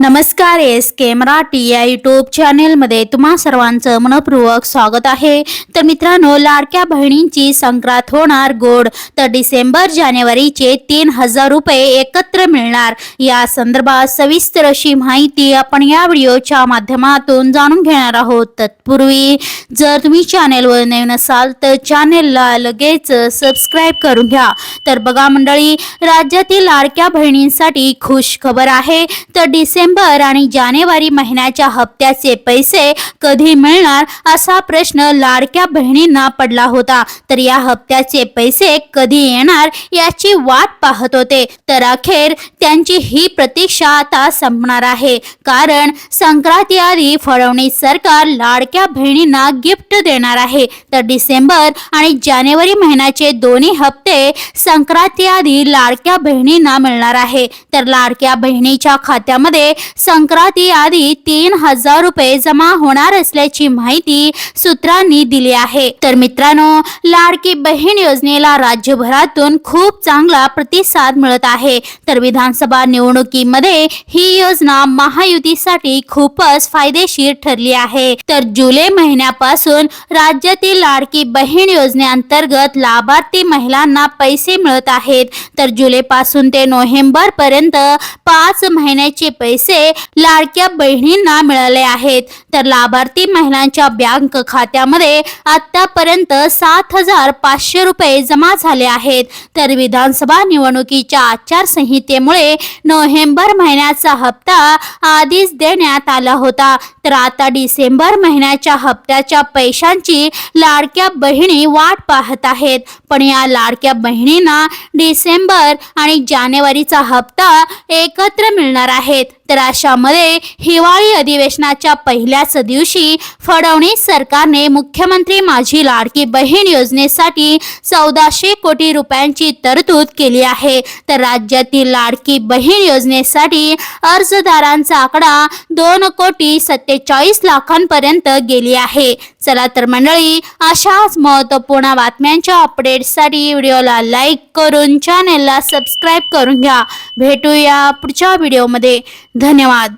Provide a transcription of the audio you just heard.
नमस्कार एस के मराठी या युट्यूब चॅनेलमध्ये तुम्हा सर्वांचं मनपूर्वक स्वागत आहे. तर मित्रांनो लाडक्या बहिणींची संक्रांत होणार गोड. तर डिसेंबर जानेवारीचे तीन हजार रुपये एकत्र मिळणार. या संदर्भात सविस्तर अशी माहिती आपण या व्हिडिओच्या माध्यमातून जाणून घेणार आहोत. तत्पूर्वी जर तुम्ही चॅनेलवर नवीन असाल तर चॅनेलला लगेच सबस्क्राईब करून घ्या. तर बघा मंडळी राज्यातील लाडक्या बहिणींसाठी खुश खबर आहे. तर डिसेंबर आणि जानेवारी महिन्याच्या हप्त्याचे पैसे कधी मिळणार असा प्रश्न लाडक्या बहिणींना पडला होता. तर या हप्त्याचे पैसे कधी येणार याची वाट पाहत होते. तर अखेर त्यांची ही प्रतीक्षा आता संपणार आहे. कारण संक्रांती आधी फडणवीस सरकार लाडक्या बहिणींना गिफ्ट देणार आहे. तर डिसेंबर आणि जानेवारी महिन्याचे दोन्ही हप्ते संक्रांती आधी लाडक्या बहिणींना मिळणार आहे. तर लाडक्या बहिणीच्या खात्यामध्ये संक्रांती आधी तीन हजार रुपये जमा होणार असल्याची माहिती सूत्रांनी दिली आहे. तर मित्रांनो लाडकी बहीण योजनेला राज्यभरातून खूप चांगला प्रतिसाद मिळत आहे. तर विधानसभा निवडणुकीमध्ये ही योजना महायुतीसाठी खूपच फायदेशीर ठरली आहे. तर जुलै महिन्यापासून राज्यातील लाडकी बहीण योजनेअंतर्गत लाभार्थी महिलांना पैसे मिळत आहेत. तर जुलै पासून ते नोव्हेंबर पर्यंत पाच महिन्याचे पैसे लाडक्या बहिणींना मिळाले आहेत. तर लाभार्थी महिलांच्या बँक खात्यामध्ये आतापर्यंत सात हजार पाचशे रुपये जमा झाले आहेत. तर विधानसभा निवडणुकीच्या आचारसंहितेमुळे नोव्हेंबर महिन्याचा हप्ता आधीच देण्यात आला होता. तर आता डिसेंबर महिन्याच्या हप्त्याच्या पैशांची लाडक्या बहिणी वाट पाहत आहेत. पण या लाडक्या बहिणींना डिसेंबर आणि जानेवारीचा हप्ता एकत्र मिळणार आहेत. तर अशामध्ये हिवाळी अधिवेशनाच्या पहिल्याच दिवशी फडणवीस सरकारने मुख्यमंत्री माझी लाडकी बहीण योजनेसाठी चौदाशे कोटी रुपयांची तरतूद केली आहे. तर राज्यातील लाडकी बहीण योजनेसाठी अर्जदारांचा आकडा दोन कोटी सत्तेचाळीस लाखांपर्यंत गेली आहे. चला तर मंडळी अशाच महत्त्वपूर्ण बातम्यांच्या अपडेट्ससाठी व्हिडिओला लाईक करून चॅनेलला सबस्क्राईब करून घ्या. भेटूया पुढच्या व्हिडिओमध्ये धन्यवाद.